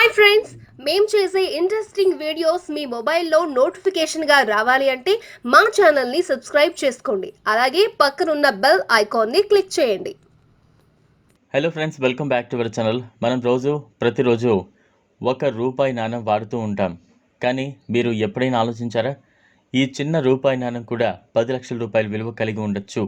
Hi friends మేము చేసే interesting videos మీ మొబైల్లో నోటిఫికేషన్గా రావాలి అంటే మా ఛానల్ని సబ్స్క్రైబ్ చేసుకోండి. అలాగే పక్కనున్న బెల్ ఐకాన్ని క్లిక్ చేయండి. Hello friends welcome back to our channel మనం రోజు ప్రతిరోజు ఒక రూపాయి నాణం వాడుతూ ఉంటాం. కానీ మీరు ఎప్పుడైనా ఆలోచించారా? ఈ చిన్న రూపాయి నాణం కూడా పది లక్షల రూపాయల విలువ కలిగి ఉండొచ్చు.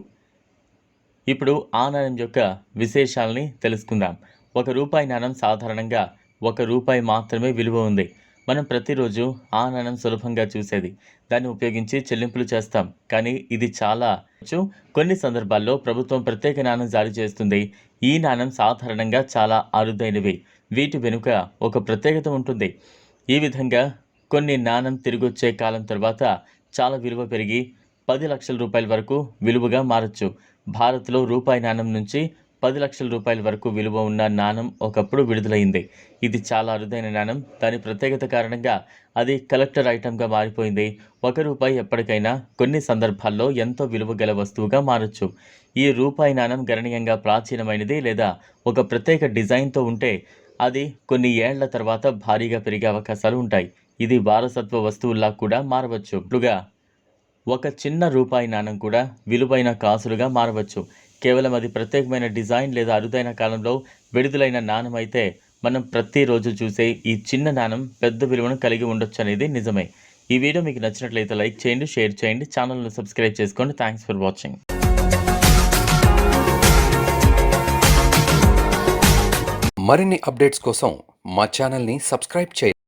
ఇప్పుడు ఆ నాణం యొక్క విశేషాలని తెలుసుకుందాం. ఒక రూపాయి నాణం సాధారణంగా ఒక రూపాయి మాత్రమే విలువ ఉంది. మనం ప్రతిరోజు ఆ నాణం సులభంగా చూసేది. దాన్ని ఉపయోగించి చెల్లింపులు చేస్తాం. కానీ ఇది చాలా కొన్ని సందర్భాల్లో ప్రభుత్వం ప్రత్యేక నాణం జారీ చేస్తుంది. ఈ నాణం సాధారణంగా చాలా అరుదైనవి. వీటి వెనుక ఒక ప్రత్యేకత ఉంటుంది. ఈ విధంగా కొన్ని నాణం తిరిగొచ్చే కాలం తర్వాత చాలా విలువ పెరిగి పది లక్షల రూపాయల వరకు విలువగా మారచ్చు. భారత్లో రూపాయి నాణం నుంచి పది లక్షల రూపాయల వరకు విలువ ఉన్న నాణం ఒకప్పుడు విడుదలైంది. ఇది చాలా అరుదైన నాణం. దాని ప్రత్యేకత కారణంగా అది కలెక్టర్ ఐటమ్గా మారిపోయింది. ఒక రూపాయి ఎప్పటికైనా కొన్ని సందర్భాల్లో ఎంతో విలువ గల వస్తువుగా మారచ్చు. ఈ రూపాయి నాణం గణనీయంగా ప్రాచీనమైనది లేదా ఒక ప్రత్యేక డిజైన్తో ఉంటే అది కొన్ని ఏళ్ళ తర్వాత భారీగా పెరిగే అవకాశాలు ఉంటాయి. ఇది వారసత్వ వస్తువుల్లా కూడా మారవచ్చు. ఇప్పుడుగా ఒక చిన్న రూపాయి నాణం కూడా విలువైన కాసులుగా మారవచ్చు. కేవలం అది ప్రత్యేకమైన డిజైన్ లేదా అరుదైన కాలంలో విడుదలైన నాణం అయితే మనం ప్రతిరోజు చూసే ఈ చిన్న నాణం పెద్ద విలువను కలిగి ఉండొచ్చు అనేది నిజమే. ఈ వీడియో మీకు నచ్చినట్లయితే లైక్ చేయండి షేర్ చేయండి ఛానల్ను సబ్స్క్రైబ్ చేసుకోండి. థ్యాంక్స్ ఫర్ వాచింగ్ మరిన్ని అప్డేట్స్ కోసం మా ఛానల్ని సబ్స్క్రైబ్ చేయండి.